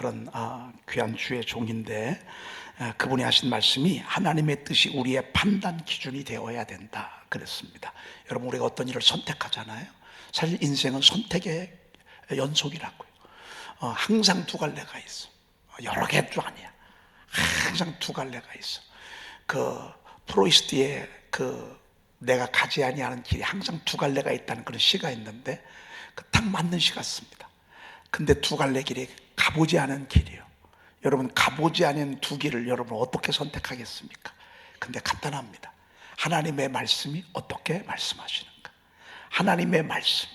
그런 아, 귀한 주의 종인데 아, 그분이 하신 말씀이 하나님의 뜻이 우리의 판단 기준이 되어야 된다 그랬습니다. 여러분 우리가 어떤 일을 선택하잖아요. 사실 인생은 선택의 연속이라고요. 어, 항상 두 갈래가 있어. 여러 개도 아니야. 항상 두 갈래가 있어. 그 프로이스트의 그 내가 가지 아니하는 길이 항상 두 갈래가 있다는 그런 시가 있는데 그 딱 맞는 시 같습니다. 근데 두 갈래 길이 가보지 않은 길이요. 여러분 가보지 않은 두 길을 여러분 어떻게 선택하겠습니까? 근데 간단합니다. 하나님의 말씀이 어떻게 말씀하시는가? 하나님의 말씀이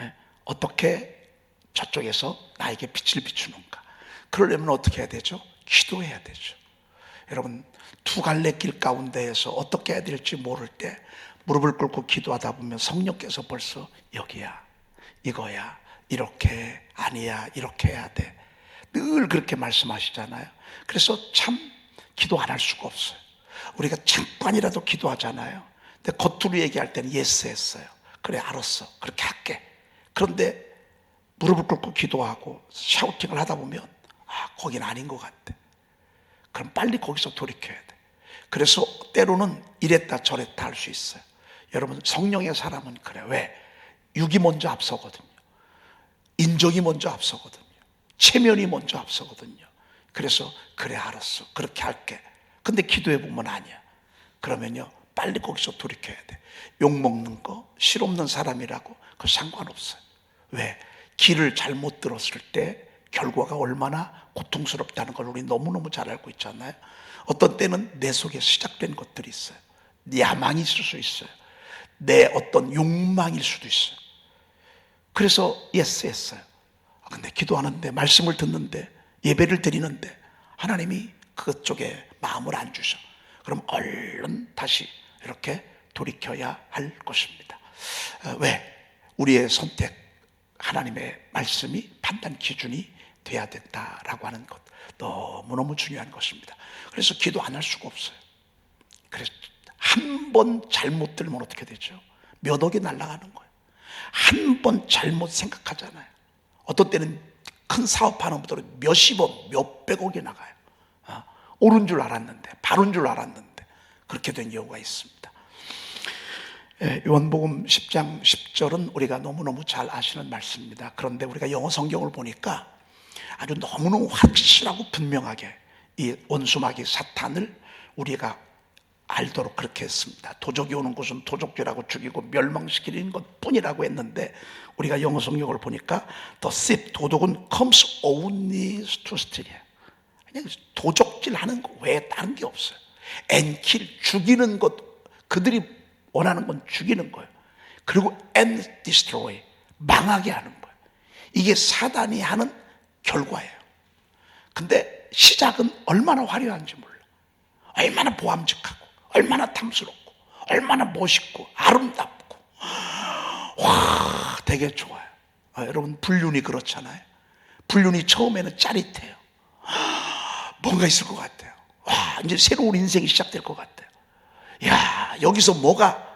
예, 어떻게 저쪽에서 나에게 빛을 비추는가? 그러려면 어떻게 해야 되죠? 기도해야 되죠. 여러분 두 갈래 길 가운데에서 어떻게 해야 될지 모를 때 무릎을 꿇고 기도하다 보면 성령께서 벌써 여기야 이거야 이렇게 아니야 이렇게 해야 돼 늘 그렇게 말씀하시잖아요 그래서 참 기도 안 할 수가 없어요 우리가 잠깐이라도 기도하잖아요 근데 겉으로 얘기할 때는 예스 했어요 그래 알았어 그렇게 할게 그런데 무릎을 꿇고 기도하고 샤우팅을 하다 보면 아 거긴 아닌 것 같아 그럼 빨리 거기서 돌이켜야 돼. 그래서 때로는 이랬다 저랬다 할 수 있어요. 여러분 성령의 사람은 그래. 왜? 육이 먼저 앞서거든요. 인정이 먼저 앞서거든요. 체면이 먼저 앞서거든요. 그래서 그래 알았어. 그렇게 할게. 근데 기도해 보면 아니야. 그러면요 빨리 거기서 돌이켜야 돼. 욕 먹는 거 실 없는 사람이라고 그 상관없어요. 왜? 길을 잘못 들었을 때 결과가 얼마나 고통스럽다는 걸 우리 너무너무 잘 알고 있잖아요. 어떤 때는 내 속에 시작된 것들이 있어요. 야망이 있을 수 있어요. 내 어떤 욕망일 수도 있어요. 그래서 예스 했어요. 아, 근데 기도하는데 말씀을 듣는데 예배를 드리는데 하나님이 그쪽에 마음을 안 주셔. 그럼 얼른 다시 이렇게 돌이켜야 할 것입니다. 어, 왜? 우리의 선택, 하나님의 말씀이 판단 기준이 돼야 된다라고 하는 것 너무너무 중요한 것입니다. 그래서 기도 안 할 수가 없어요. 그래서 한 번 잘못 들면 어떻게 되죠? 몇 억이 날아가는 거예요. 한 번 잘못 생각하잖아요. 어떤 때는 큰 사업하는 분들은 몇십억, 몇백억이 나가요. 어, 옳은 줄 알았는데, 바른 줄 알았는데, 그렇게 된 경우가 있습니다. 예, 요한복음 10장 10절은 우리가 너무너무 잘 아시는 말씀입니다. 그런데 우리가 영어 성경을 보니까 아주 너무너무 확실하고 분명하게 이 원수마귀 사탄을 우리가 알도록 그렇게 했습니다. 도적이 오는 곳은 도적질하고 죽이고 멸망시키는 것 뿐이라고 했는데 우리가 영어 성경을 보니까 the thief, 도둑은 comes only to steal. 그냥 도적질 하는 거 외에 다른 게 없어요. and kill, 죽이는 것, 그들이 원하는 건 죽이는 거예요. 그리고 and destroy, 망하게 하는 거예요. 이게 사단이 하는 결과예요. 근데 시작은 얼마나 화려한지 몰라. 얼마나 보암직하고, 얼마나 탐스럽고, 얼마나 멋있고, 아름답고, 와, 되게 좋아요. 아, 여러분, 불륜이 그렇잖아요. 불륜이 처음에는 짜릿해요. 뭔가 있을 것 같아요. 와, 이제 새로운 인생이 시작될 것 같아요. 야, 여기서 뭐가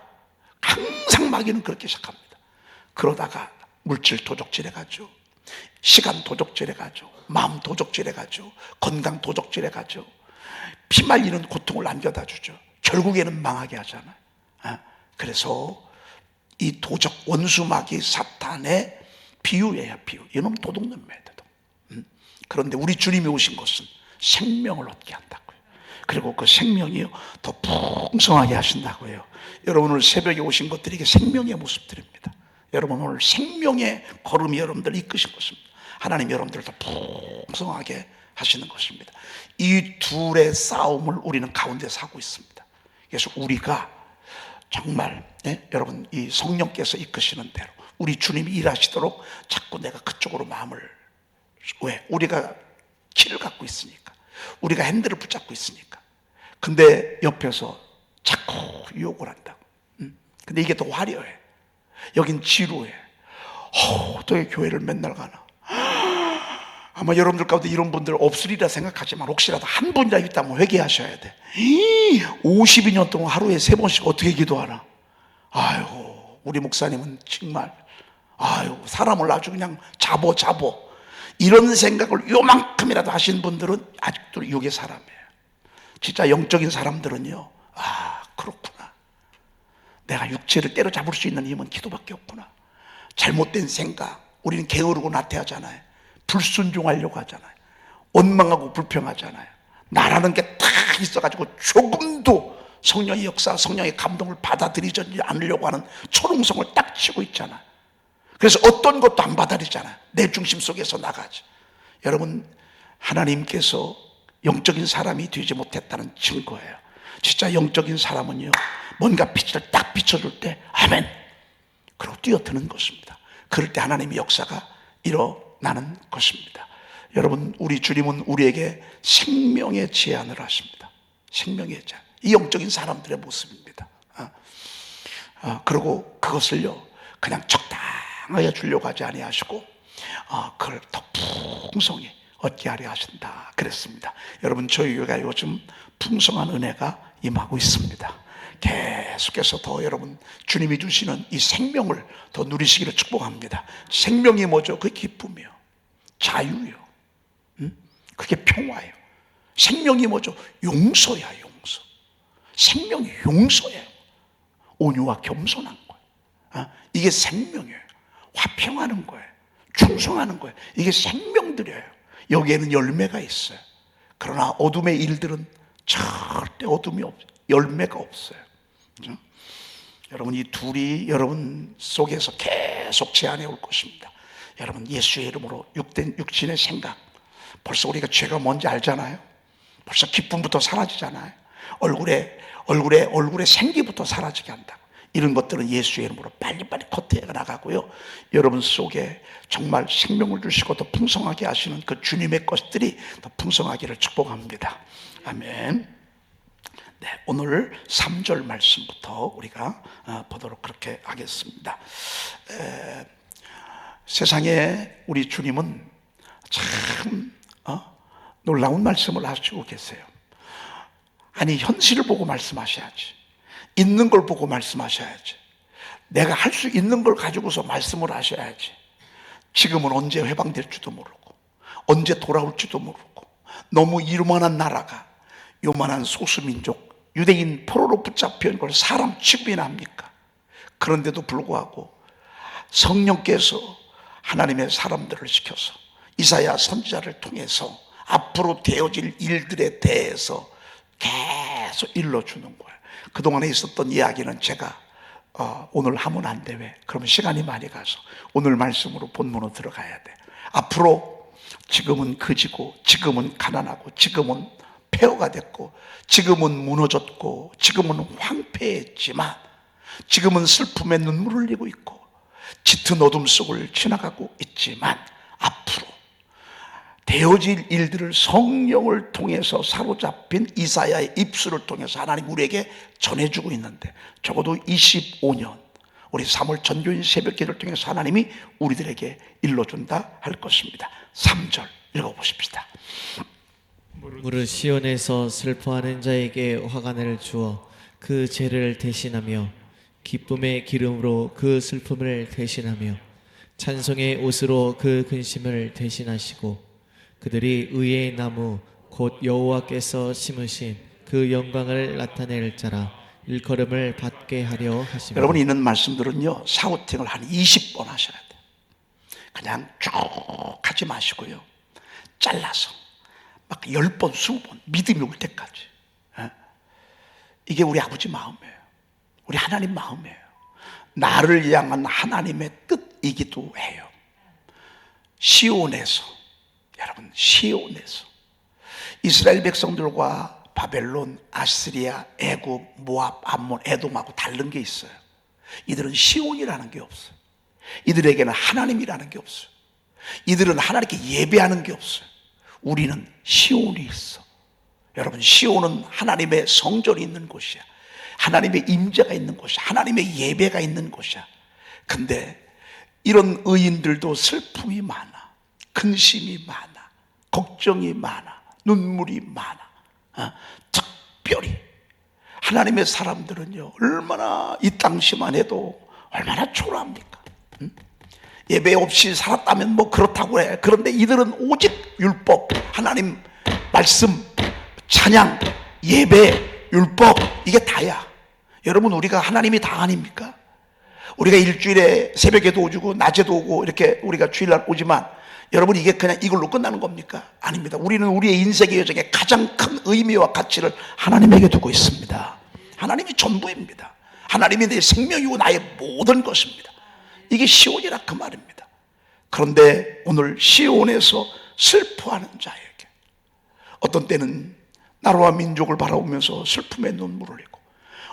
항상 마귀는 그렇게 시작합니다. 그러다가 물질 도적질해 가죠. 시간 도적질해 가죠. 마음 도적질해 가죠. 건강 도적질해 가죠. 피말리는 고통을 남겨다 주죠. 결국에는 망하게 하잖아요. 아, 그래서 이 도적 원수마귀 사탄의 비유예요, 비유. 이놈 도둑놈이에요, 도둑. 음. 그런데 우리 주님이 오신 것은 생명을 얻게 한다고요. 그리고 그 생명이요 더 풍성하게 하신다고요. 여러분 오늘 새벽에 오신 것들이 이게 생명의 모습들입니다. 여러분 오늘 생명의 걸음이 여러분들 이끄신 것입니다. 하나님 여러분들을 더 풍성하게 하시는 것입니다. 이 둘의 싸움을 우리는 가운데 사고 있습니다. 그래서 우리가 정말 네? 여러분 이 성령께서 이끄시는 대로 우리 주님이 일하시도록 자꾸 내가 그쪽으로 마음을 왜? 우리가 키를 갖고 있으니까 우리가 핸들을 붙잡고 있으니까. 근데 옆에서 자꾸 유혹을 한다고. 음. 근데 이게 더 화려해. 여긴 지루해. 어, 어떻게 교회를 맨날 가나 아마 여러분들 가운데 이런 분들 없으리라 생각하지만 혹시라도 한 분이라도 있다면 회개하셔야 돼 52년 동안 하루에 세 번씩 어떻게 기도하나 아유 우리 목사님은 정말 아유 사람을 아주 그냥 잡어 잡어 이런 생각을 요만큼이라도 하신 분들은 아직도 육의 사람이에요. 진짜 영적인 사람들은요, 아, 그렇구나. 내가 육체를 때려잡을 수 있는 힘은 기도밖에 없구나. 잘못된 생각, 우리는 게으르고 나태하잖아요. 불순종하려고 하잖아요. 원망하고 불평하잖아요. 나라는 게다 있어가지고 조금도 성령의 역사, 성령의 감동을 받아들이지 않으려고 하는 초롱성을 딱 치고 있잖아요. 그래서 어떤 것도 안 받아들이잖아요. 내 중심 속에서 나가지. 여러분, 하나님께서 영적인 사람이 되지 못했다는 증거예요. 진짜 영적인 사람은요, 뭔가 빛을 딱 비춰줄 때, 아멘! 그리고 뛰어드는 것입니다. 그럴 때 하나님의 역사가 일어 나는 것입니다. 여러분, 우리 주님은 우리에게 생명의 제안을 하십니다. 생명의 제안. 이 영적인 사람들의 모습입니다. 아, 아, 그리고 그것을요, 그냥 적당하게 주려고 하지 아니하시고, 아, 그걸 더 풍성히 얻게 하려 하신다. 그랬습니다. 여러분, 저희 교회가 요즘 풍성한 은혜가 임하고 있습니다. 계속해서 더 여러분 주님이 주시는 이 생명을 더 누리시기를 축복합니다. 생명이 뭐죠? 그 기쁨이요. 자유요. 음? 그게 평화예요. 생명이 뭐죠? 용서야, 용서. 생명이 용서예요. 온유와 겸손한 거예요. 아, 이게 생명이에요. 화평하는 거예요. 충성하는 거예요. 이게 생명들이에요. 여기에는 열매가 있어요. 그러나 어둠의 일들은 절대 어둠이 없, 열매가 없어요. 그죠? 여러분 이 둘이 여러분 속에서 계속 제안해 올 것입니다. 여러분 예수의 이름으로 육된 육신의 생각 벌써 우리가 죄가 뭔지 알잖아요. 벌써 기쁨부터 사라지잖아요. 얼굴에 얼굴에 얼굴에 생기부터 사라지게 한다고. 이런 것들은 예수의 이름으로 빨리빨리 커트해 나가고요. 여러분 속에 정말 생명을 주시고 더 풍성하게 하시는 그 주님의 것들이 더 풍성하기를 축복합니다. 아멘. 네, 오늘 3절 말씀부터 우리가 어, 보도록 그렇게 하겠습니다. 에, 세상에 우리 주님은 참 어? 놀라운 말씀을 하시고 계세요. 아니 현실을 보고 말씀하셔야지. 있는 걸 보고 말씀하셔야지. 내가 할 수 있는 걸 가지고서 말씀을 하셔야지. 지금은 언제 해방될지도 모르고, 언제 돌아올지도 모르고, 너무 이만한 나라가, 요만한 소수민족, 유대인 포로로 붙잡혀 걸 사람 취급이나 합니까? 그런데도 불구하고 성령께서 하나님의 사람들을 시켜서 이사야 선지자를 통해서 앞으로 되어질 일들에 대해서 계속 일러주는 거예요. 그동안에 있었던 이야기는 제가 어, 오늘 하면 안 돼. 왜? 그러면 시간이 많이 가서 오늘 말씀으로 본문으로 들어가야 돼. 앞으로 지금은 그지고, 지금은 가난하고, 지금은 폐허가 됐고, 지금은 무너졌고, 지금은 황폐했지만, 지금은 슬픔에 눈물을 흘리고 있고, 짙은 어둠 속을 지나가고 있지만, 앞으로 되어질 일들을 성령을 통해서 사로잡힌 이사야의 입술을 통해서 하나님 우리에게 전해주고 있는데 적어도 25년 우리 3월 전교인 새벽기를 통해서 하나님이 우리들에게 일러준다 할 것입니다. 3절 읽어보십시다. 무릇 시온에서 슬퍼하는 자에게 화관을 주어 그 죄를 대신하며 기쁨의 기름으로 그 슬픔을 대신하며 찬송의 옷으로 그 근심을 대신하시고 그들이 의의 나무 곧 여호와께서 심으신 그 영광을 나타낼 자라 일컬음을 받게 하려 하시며 여러분 있는 말씀들은요 샤우팅을 한 20번 하셔야 돼요. 그냥 쭉 하지 마시고요 잘라서 막 10번, 20번 믿음이 올 때까지 예? 이게 우리 아버지 마음이에요. 우리 하나님 마음이에요. 나를 향한 하나님의 뜻이기도 해요. 시온에서 여러분 시온에서 이스라엘 백성들과 바벨론, 아시리아, 애굽, 모압, 암몬, 에돔하고 다른 게 있어요. 이들은 시온이라는 게 없어요. 이들에게는 하나님이라는 게 없어요. 이들은 하나님께 예배하는 게 없어요. 우리는 시온이 있어. 여러분 시온은 하나님의 성전이 있는 곳이야. 하나님의 임재가 있는 곳이야. 하나님의 예배가 있는 곳이야. 근데 이런 의인들도 슬픔이 많아. 근심이 많아. 걱정이 많아. 눈물이 많아. 어? 특별히 하나님의 사람들은요 얼마나 이 당시만 해도 얼마나 초라합니까? 응? 예배 없이 살았다면 뭐 그렇다고 해. 그런데 이들은 오직 율법, 하나님 말씀, 찬양, 예배, 율법 이게 다야. 여러분 우리가 하나님이 다 아닙니까? 우리가 일주일에 새벽에도 오주고 낮에도 오고 이렇게 우리가 주일날 오지만 여러분 이게 그냥 이걸로 끝나는 겁니까? 아닙니다. 우리는 우리의 인생의 여정에 가장 큰 의미와 가치를 하나님에게 두고 있습니다. 하나님이 전부입니다. 하나님이 내 생명이고 나의 모든 것입니다. 이게 시온이라 그 말입니다. 그런데 오늘 시온에서 슬퍼하는 자에게 어떤 때는 나라와 민족을 바라보면서 슬픔의 눈물을 흘리고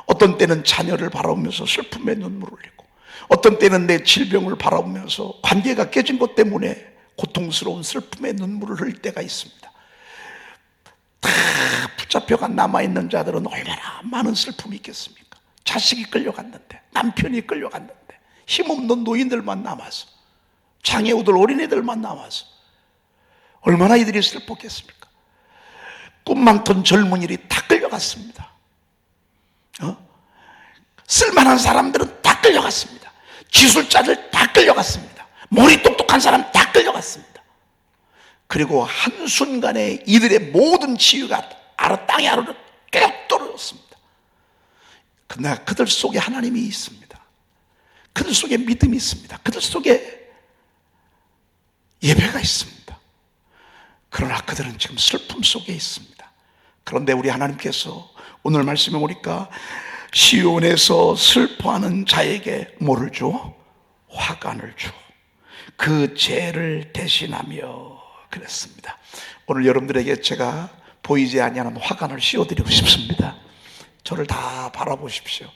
어떤 때는 자녀를 바라보면서 슬픔의 눈물을 흘리고 어떤 때는 내 질병을 바라보면서 관계가 깨진 것 때문에 고통스러운 슬픔의 눈물을 흘릴 때가 있습니다. 다 붙잡혀가 남아있는 자들은 얼마나 많은 슬픔이 있겠습니까? 자식이 끌려갔는데, 남편이 끌려갔는데, 힘없는 노인들만 남아서, 장애우들 어린애들만 남아서, 얼마나 이들이 슬펐겠습니까? 꿈 많던 젊은이들이 다 끌려갔습니다. 어? 쓸만한 사람들은 다 끌려갔습니다. 기술자들 다 끌려갔습니다. 머리 똑똑한 사람 다 끌려갔습니다. 그리고 한순간에 이들의 모든 지위가 아래 땅에 아래로 쭉 떨어졌습니다. 그러나 그들 속에 하나님이 있습니다. 그들 속에 믿음이 있습니다. 그들 속에 예배가 있습니다. 그러나 그들은 지금 슬픔 속에 있습니다. 그런데 우리 하나님께서 오늘 말씀에 보니까 시온에서 슬퍼하는 자에게 뭐를 줘? 화관을 줘. 그 죄를 대신하며 그랬습니다. 오늘 여러분들에게 제가 보이지 아니하는 화관을 씌워드리고 싶습니다. 저를 다 바라보십시오.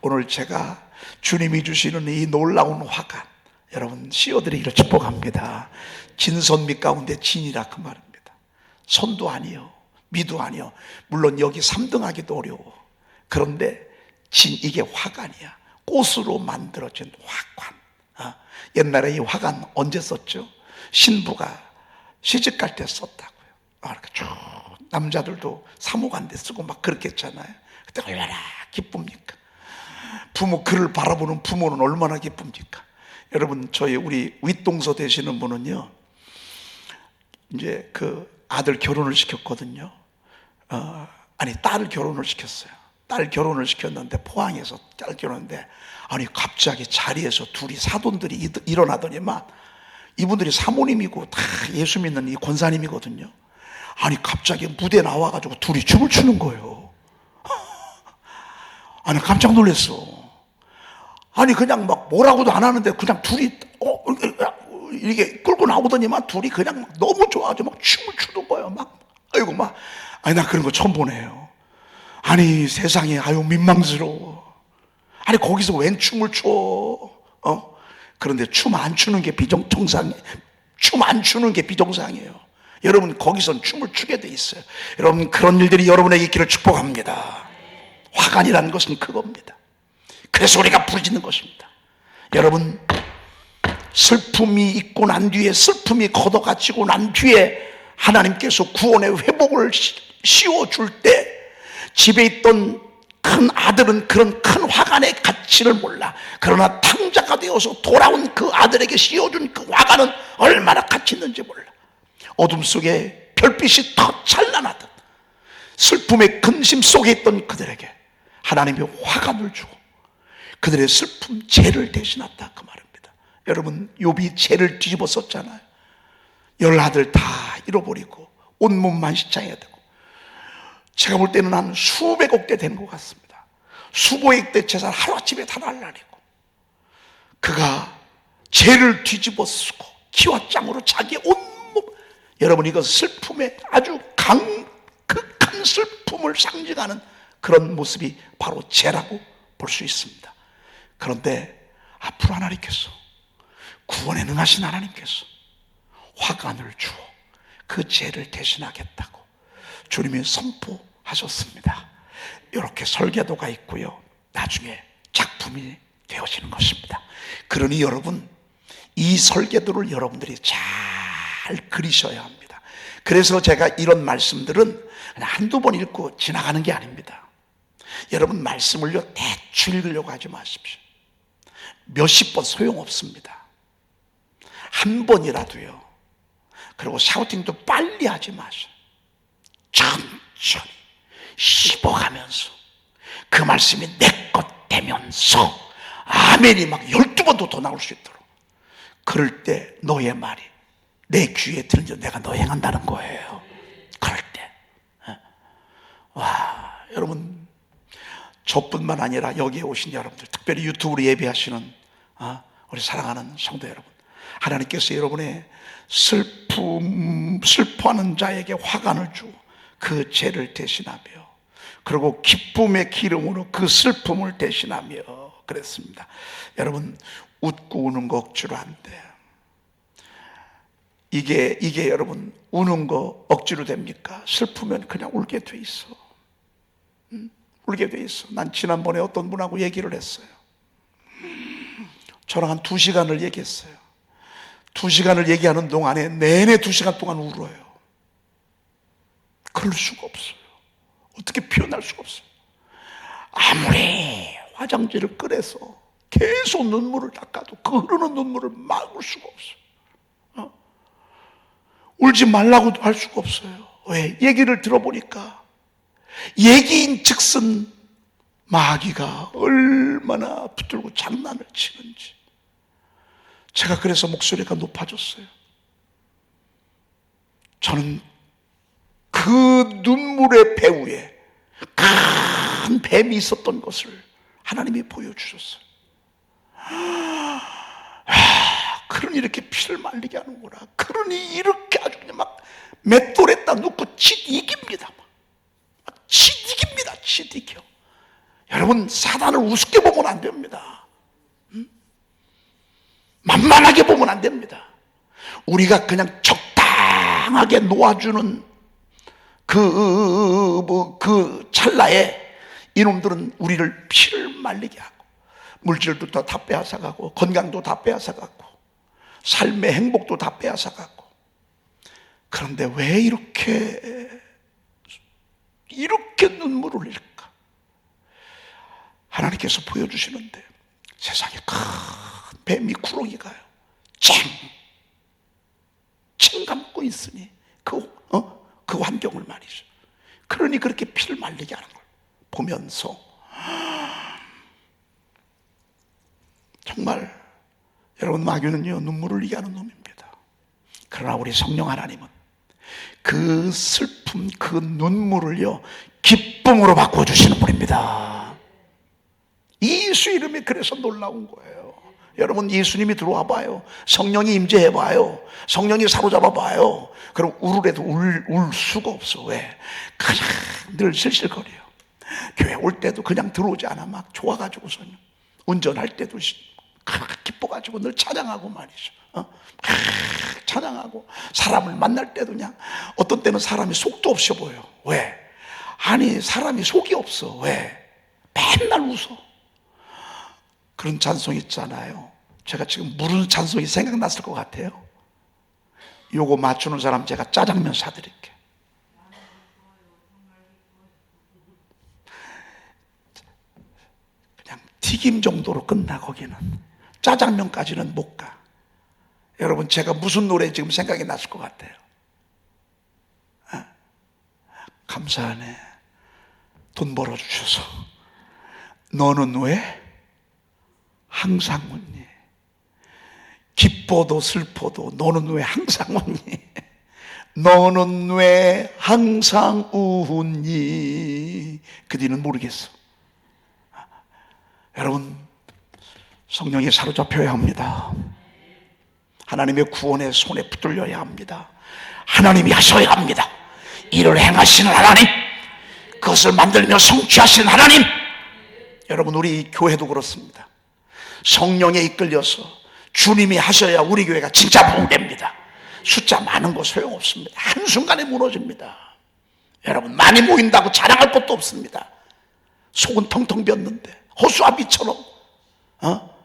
오늘 제가 주님이 주시는 이 놀라운 화관 여러분 씌워드리기를 축복합니다. 진선미 가운데 진이라 그 말입니다. 선도 아니요, 미도 아니요. 물론 여기 3등하기도 어려워. 그런데 진 이게 화관이야. 꽃으로 만들어진 화관. 아, 옛날에 이 화관 언제 썼죠? 신부가 시집 갈 때 썼다고요. 아, 이렇게 쭉 남자들도 사모관대 쓰고 막 그렇게 했잖아요. 그때 얼마나 기쁩니까? 부모 그를 바라보는 부모는 얼마나 기쁩니까? 여러분 저희 우리 윗동서 되시는 분은요. 이제 그 아들 결혼을 시켰거든요. 어, 아니 딸 결혼을 시켰어요. 딸 결혼을 시켰는데 포항에서 딸 결혼인데 아니 갑자기 자리에서 둘이 사돈들이 이- 일어나더니만 이분들이 사모님이고 다 예수 믿는 이 권사님이거든요. 아니 갑자기 무대 나와가지고 둘이 춤을 추는 거예요. 아니 깜짝 놀랐어. 아니 그냥 막 뭐라고도 안 하는데 그냥 둘이 어 이렇게 끌고 나오더니만 둘이 그냥 막 너무 좋아가지고 막 춤을 추는 거예요. 막 아이고 막 아니 나 그런 거 처음 보네요. 아니 세상에 아유 민망스러워. 아니 거기서 웬 춤을 춰? 어? 그런데 춤 안 추는 게 비정 정상이 춤안 추는 게 비정상이에요. 여러분 거기선 춤을 추게 돼 있어요. 여러분 그런 일들이 여러분에게 있기를 축복합니다. 화관이라는 것은 그겁니다. 그래서 우리가 부르짖는 것입니다. 여러분 슬픔이 있고 난 뒤에 슬픔이 걷어가지고 난 뒤에 하나님께서 구원의 회복을 씌워 줄 때 집에 있던 큰 아들은 그런 큰 화관의 가치를 몰라. 그러나 탕자가 되어서 돌아온 그 아들에게 씌워준 그 화관은 얼마나 가치 있는지 몰라. 어둠 속에 별빛이 더 찬란하듯 슬픔의 근심 속에 있던 그들에게 하나님이 화관을 주고 그들의 슬픔 죄를 대신했다 그 말입니다. 여러분 욥이 죄를 뒤집어 썼잖아요. 열 아들 다 잃어버리고 온몸만 시창해야 되고 제가 볼 때는 한 수백억 대 되는 것 같습니다. 수백억 대 재산 하루아침에 다 날라리고 그가 죄를 뒤집어 쓰고 키와 짱으로 자기 온몸 여러분 이것 슬픔의 아주 강 극한 슬픔을 상징하는 그런 모습이 바로 죄라고 볼 수 있습니다. 그런데 앞으로 하나님께서 구원에 능하신 하나님께서 화관을 주어 그 죄를 대신하겠다고 주님이 선포 하셨습니다. 이렇게 설계도가 있고요. 나중에 작품이 되어지는 것입니다. 그러니 여러분 이 설계도를 여러분들이 잘 그리셔야 합니다. 그래서 제가 이런 말씀들은 한두 번 읽고 지나가는 게 아닙니다. 여러분 말씀을요 대충 읽으려고 하지 마십시오. 몇십 번 소용없습니다. 한 번이라도요. 그리고 샤우팅도 빨리 하지 마세요. 천천히 씹어가면서 그 말씀이 내 것 되면서 아멘이 막 열두 번도 더 나올 수 있도록 그럴 때 너의 말이 내 귀에 들려 내가 너 행한다는 거예요. 그럴 때. 예. 와, 여러분 저뿐만 아니라 여기에 오신 여러분들, 특별히 유튜브로 예배하시는 아, 우리 사랑하는 성도 여러분, 하나님께서 여러분의 슬픔, 슬퍼하는 자에게 화관을 주고 그 죄를 대신하며 그리고 기쁨의 기름으로 그 슬픔을 대신하며 그랬습니다. 여러분 웃고 우는 거 억지로 안 돼. 이게 이게 여러분 우는 거 억지로 됩니까? 슬프면 그냥 울게 돼 있어. 울게 돼 있어. 난 지난번에 어떤 분하고 얘기를 했어요. 저랑 한 두 시간을 얘기했어요. 두 시간을 얘기하는 동안에 내내 두 시간 동안 울어요. 그럴 수가 없어요. 어떻게 표현할 수가 없어요. 아무리 화장지를 꺼내서 계속 눈물을 닦아도 그 흐르는 눈물을 막을 수가 없어요. 어? 울지 말라고도 할 수가 없어요. 왜? 얘기를 들어보니까 얘기인 즉슨 마귀가 얼마나 붙들고 장난을 치는지. 제가 그래서 목소리가 높아졌어요. 저는 그 눈물의 배후에 큰 뱀이 있었던 것을 하나님이 보여주셨어요. 아, 그러니 이렇게 피를 말리게 하는구나. 그러니 이렇게 아주 그냥 막 맷돌에다 놓고 치이깁니다. 막 치이깁니다. 치이겨. 여러분 사단을 우습게 보면 안 됩니다. 음? 만만하게 보면 안 됩니다. 우리가 그냥 적당하게 놓아주는 그, 뭐, 그 찰나에 이놈들은 우리를 피를 말리게 하고, 물질도 다, 다 빼앗아가고, 건강도 다 빼앗아가고, 삶의 행복도 다 빼앗아가고. 그런데 왜 이렇게, 이렇게 눈물을 흘릴까? 하나님께서 보여주시는데, 세상에 큰 뱀이 구렁이 가요. 쨍! 침 감고 있으니, 그, 어? 그 환경을 말이죠. 그러니 그렇게 피를 말리게 하는 걸 보면서 정말 여러분 마귀는요 눈물을 흘리게 하는 놈입니다. 그러나 우리 성령 하나님은 그 슬픔 그 눈물을요 기쁨으로 바꿔 주시는 분입니다. 예수 이름이 그래서 놀라운 거예요. 여러분 예수님이 들어와 봐요. 성령이 임재해 봐요. 성령이 사로잡아 봐요. 그럼 울으래도 울, 울 수가 없어. 왜? 그냥 늘 실실거려요. 교회 올 때도 그냥 들어오지 않아. 막 좋아가지고서는. 운전할 때도 기뻐가지고 늘 찬양하고 말이죠. 어? 찬양하고 사람을 만날 때도 그냥 어떤 때는 사람이 속도 없어 보여. 왜? 아니 사람이 속이 없어. 왜? 맨날 웃어. 그런 찬송 있잖아요. 제가 지금 무슨 찬송이 생각났을 것 같아요. 요거 맞추는 사람 제가 짜장면 사드릴게. 그냥 튀김 정도로 끝나 거기는 짜장면까지는 못 가. 여러분 제가 무슨 노래 지금 생각이 났을 것 같아요. 아, 감사하네. 돈 벌어주셔서. 너는 왜? 항상 웃니? 기뻐도 슬퍼도 너는 왜 항상 웃니? 너는 왜 항상 웃니? 그 뒤는 모르겠어. 여러분, 성령이 사로잡혀야 합니다. 하나님의 구원의 손에 붙들려야 합니다. 하나님이 하셔야 합니다. 이를 행하시는 하나님, 그것을 만들며 성취하시는 하나님. 여러분, 우리 교회도 그렇습니다. 성령에 이끌려서 주님이 하셔야 우리 교회가 진짜 부흥됩니다. 숫자 많은 거 소용없습니다. 한순간에 무너집니다. 여러분, 많이 모인다고 자랑할 것도 없습니다. 속은 텅텅 비었는데, 호수아비처럼, 어?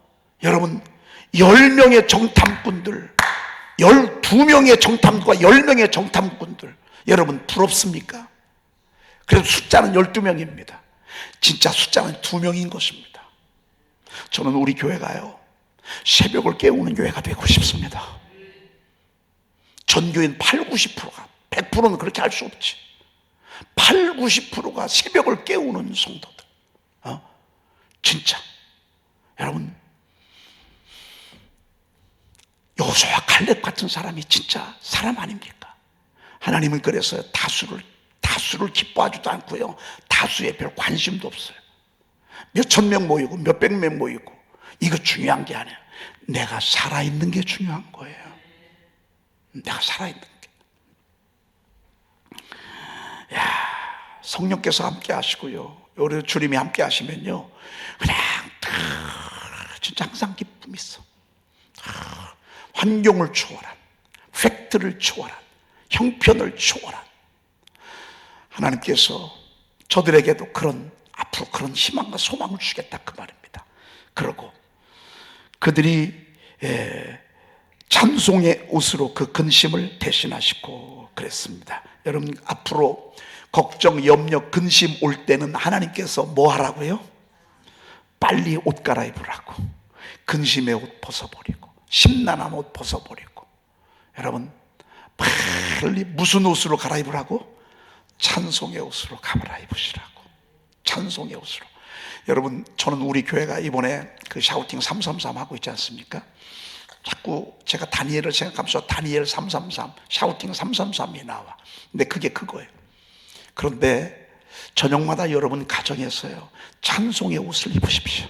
여러분, 10명의 정탐꾼들, 12명의 정탐과 10명의 정탐꾼들, 여러분, 부럽습니까? 그래도 숫자는 12명입니다. 진짜 숫자는 2명인 것입니다. 저는 우리 교회가요 새벽을 깨우는 교회가 되고 싶습니다. 전교인 8, 90%가 100%는 그렇게 할 수 없지. 8, 90%가 새벽을 깨우는 성도들. 어? 진짜. 여러분, 여호수아 칼렙 같은 사람이 진짜 사람 아닙니까? 하나님은 그래서 다수를 다수를 기뻐하지도 않고요. 다수에 별 관심도 없어요. 몇 천 명 모이고 몇 백 명 모이고 이거 중요한 게 아니에요. 내가 살아 있는 게 중요한 거예요. 내가 살아 있는 게. 야, 성령께서 함께 하시고요. 우리 주님이 함께 하시면요. 그냥 다 진짜 항상 기쁨이 있어. 다 환경을 초월한, 팩트를 초월한, 형편을 초월한 하나님께서 저들에게도 그런 앞으로 그런 희망과 소망을 주겠다 그 말입니다. 그러고 그들이 예, 찬송의 옷으로 그 근심을 대신하시고 그랬습니다. 여러분 앞으로 걱정, 염려, 근심 올 때는 하나님께서 뭐 하라고요? 빨리 옷 갈아입으라고. 근심의 옷 벗어버리고 심란한 옷 벗어버리고 여러분 빨리 무슨 옷으로 갈아입으라고? 찬송의 옷으로 갈아입으시라고. 찬송의 옷으로. 여러분, 저는 우리 교회가 이번에 그 샤우팅 333 하고 있지 않습니까? 자꾸 제가 다니엘을 생각하면서 다니엘 333, 샤우팅 333이 나와. 근데 그게 그거예요. 그런데 저녁마다 여러분 가정에서요, 찬송의 옷을 입으십시오.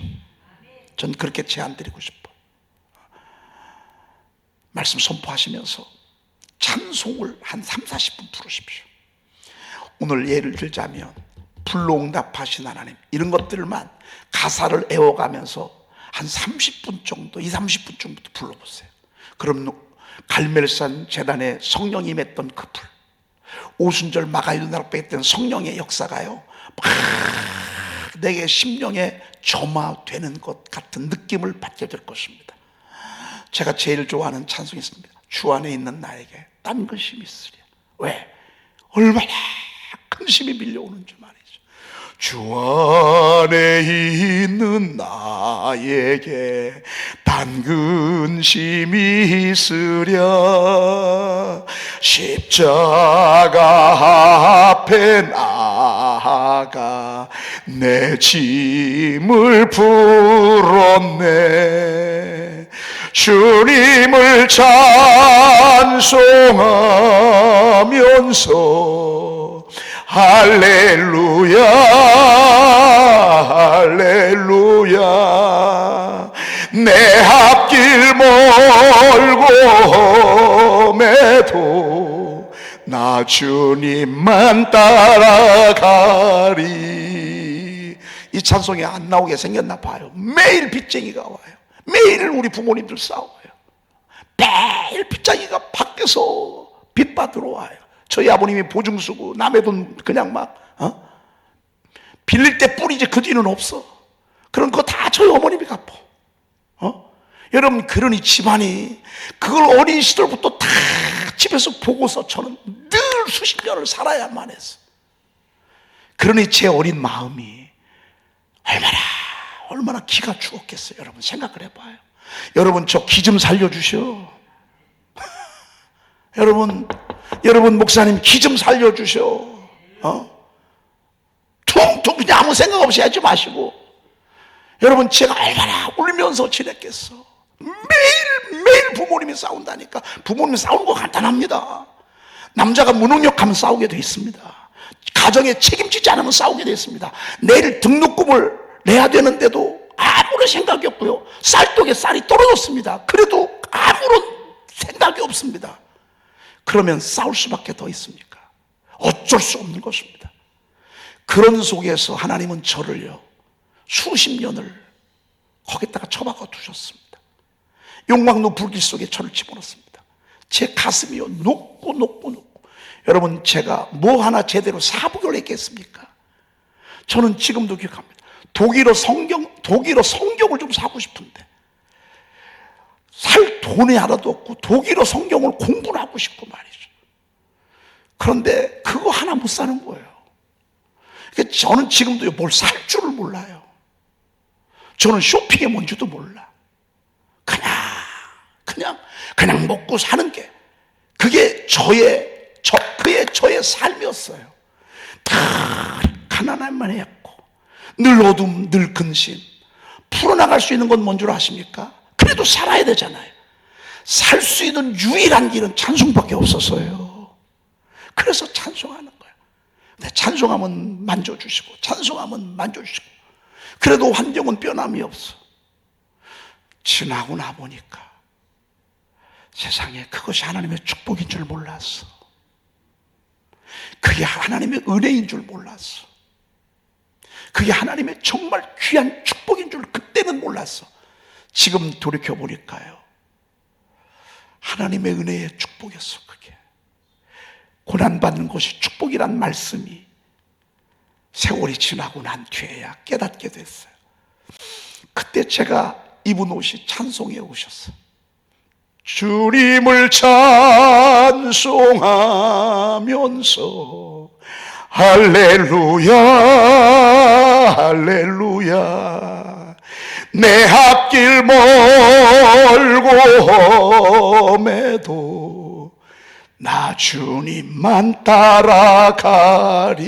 전 그렇게 제안 드리고 싶어. 말씀 선포하시면서 찬송을 한 3, 40분 부르십시오. 오늘 예를 들자면 불로응답하신 하나님 이런 것들만 가사를 애워가면서 한 30분 정도, 2, 30분 정도 불러보세요. 그럼 갈멜산 재단에 성령이 임했던 그 불, 오순절 나락배 했던 성령의 역사가요, 막 내게 심령에 점화되는 것 같은 느낌을 받게 될 것입니다. 제가 제일 좋아하는 찬송이 있습니다. 주 안에 있는 나에게 딴 근심이 있으랴. 왜? 얼마나 근심이 밀려오는지 말이죠. 주 안에 있는 나에게 딴 근심이 있으랴. 십자가 앞에 나아가 내 짐을 풀었네. 주님을 찬송하면서 할렐루야 할렐루야. 내 앞길 멀고 매도 나 주님만 따라가리. 이 찬송이 안 나오게 생겼나 봐요. 매일 빚쟁이가 와요. 매일 우리 부모님들 싸워요. 매일 빚쟁이가 밖에서 빚 받으러 와요 저희 아버님이 보증 쓰고 남의 돈 그냥 막 어? 빌릴 때 뿌리지 그 뒤는 없어. 그런 거 다 저희 어머님이 갚어 어? 여러분 그러니 집안이 그걸 어린 시절부터 다 집에서 보고서 저는 늘 수십 년을 살아야만 했어. 그러니 제 어린 마음이 얼마나 얼마나 기가 죽었겠어요. 여러분 생각을 해봐요. 여러분 저 기 좀 살려주셔 여러분 여러분 목사님 기좀 살려주셔. 어? 퉁퉁 그냥 아무 생각 없이 하지 마시고. 여러분 제가 얼마나 울면서 지냈겠어. 매일 매일 부모님이 싸운다니까. 부모님 싸우는 거 간단합니다. 남자가 무능력하면 싸우게 돼 있습니다. 가정에 책임지지 않으면 싸우게 돼 있습니다. 내일 등록금을 내야 되는데도 아무런 생각이 없고요. 쌀독에 쌀이 떨어졌습니다. 그래도 아무런 생각이 없습니다 그러면 싸울 수밖에 더 있습니까 어쩔 수 없는 것입니다 그런 속에서 하나님은 저를요 수십 년을 거기다가 처박아 두셨습니다. 용광로 불길 속에 저를 집어넣습니다. 제 가슴이요 녹고 녹고 녹고 여러분 제가 뭐 하나 제대로 사복을 했겠습니까? 저는 지금도 기억합니다. 독일어 성경 독일어 성경을 좀 사고 싶은데 살 돈이 하나도 없고 독일어 성경을 공부를 하고 싶고 말이죠. 그런데 그거 하나 못 사는 거예요. 그러니까 저는 지금도 뭘 살 줄을 몰라요. 저는 쇼핑이 뭔지도 몰라. 그냥, 그냥, 그냥 먹고 사는 게 그게 저의 저 그의 저의 삶이었어요. 다 가난함만 했고 늘 어둠, 늘 근심. 풀어나갈 수 있는 건 뭔 줄 아십니까? 그래도 살아야 되잖아요. 살 수 있는 유일한 길은 찬송밖에 없었어요. 그래서 찬송하는 거예요. 근데 찬송하면 만져주시고, 찬송하면 만져주시고. 그래도 환경은 변함이 없어. 지나고 나 보니까 세상에 그것이 하나님의 축복인 줄 몰랐어. 그게 하나님의 은혜인 줄 몰랐어. 그게 하나님의 정말 귀한 축복인 줄 그때는 몰랐어. 지금 돌이켜 보니까요. 하나님의 은혜의 축복이었어, 그게. 고난받는 것이 축복이란 말씀이 세월이 지나고 난 뒤에야 깨닫게 됐어요. 그때 제가 입은 옷이 찬송의 옷이었어요. 주님을 찬송하면서 할렐루야 할렐루야 내 앞길 멀고 험해도 나 주님만 따라가리.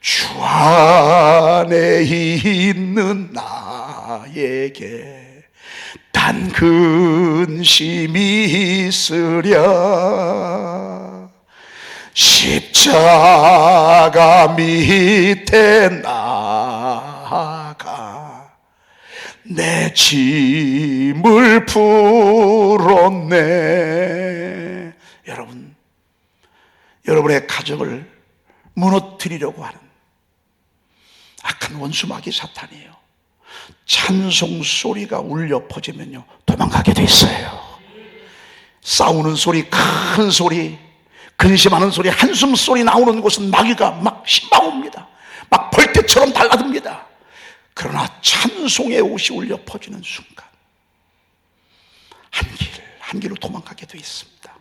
주 안에 있는 나에게 단 근심이 있으랴. 십자가 밑에 나가 내 짐을 풀었네 여러분 여러분의 가정을 무너뜨리려고 하는 악한 원수마귀 사탄이에요 찬송 소리가 울려 퍼지면요 도망가게 돼 있어요. 싸우는 소리, 큰 소리, 근심하는 소리, 한숨 소리 나오는 곳은 마귀가 막 신방옵니다. 막 벌떼처럼 달라듭니다. 그러나 찬송의 옷이 울려 퍼지는 순간 한 길, 한 길로 도망가게 돼 있습니다.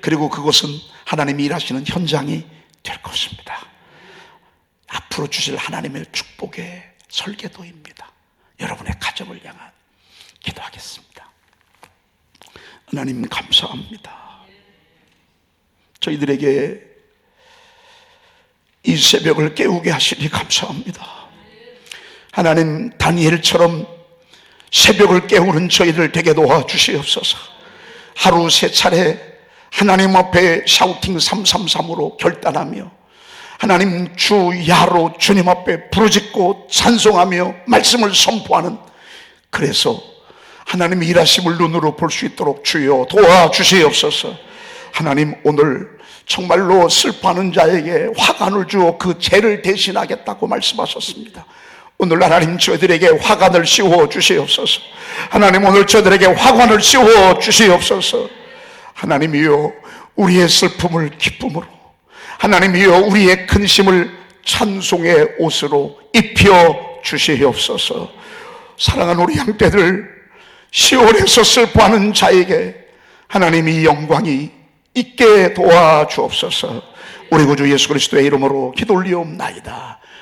그리고 그것은 하나님이 일하시는 현장이 될 것입니다. 앞으로 주실 하나님의 축복의 설계도입니다. 여러분의 가정을 향한 기도하겠습니다. 하나님 감사합니다. 저희들에게 이 새벽을 깨우게 하시니 감사합니다. 하나님 다니엘처럼 새벽을 깨우는 저희들 되게 도와주시옵소서. 하루 세 차례 하나님 앞에 샤우팅 333으로 결단하며 하나님 주 야로 주님 앞에 부르짖고 찬송하며 말씀을 선포하는 그래서 하나님 일하심을 눈으로 볼 수 있도록 주여 도와주시옵소서. 하나님 오늘 정말로 슬퍼하는 자에게 화관을 주어 그 죄를 대신하겠다고 말씀하셨습니다. 오늘 하나님 저들에게 화관을 씌워 주시옵소서. 하나님 오늘 저들에게 화관을 씌워 주시옵소서. 하나님이여 우리의 슬픔을 기쁨으로 하나님이여 우리의 근심을 찬송의 옷으로 입혀 주시옵소서. 사랑하는 우리 양떼들 시월에서 슬퍼하는 자에게 하나님이 영광이 있게 도와주옵소서. 우리 구주 예수 그리스도의 이름으로 기도 올리옵나이다.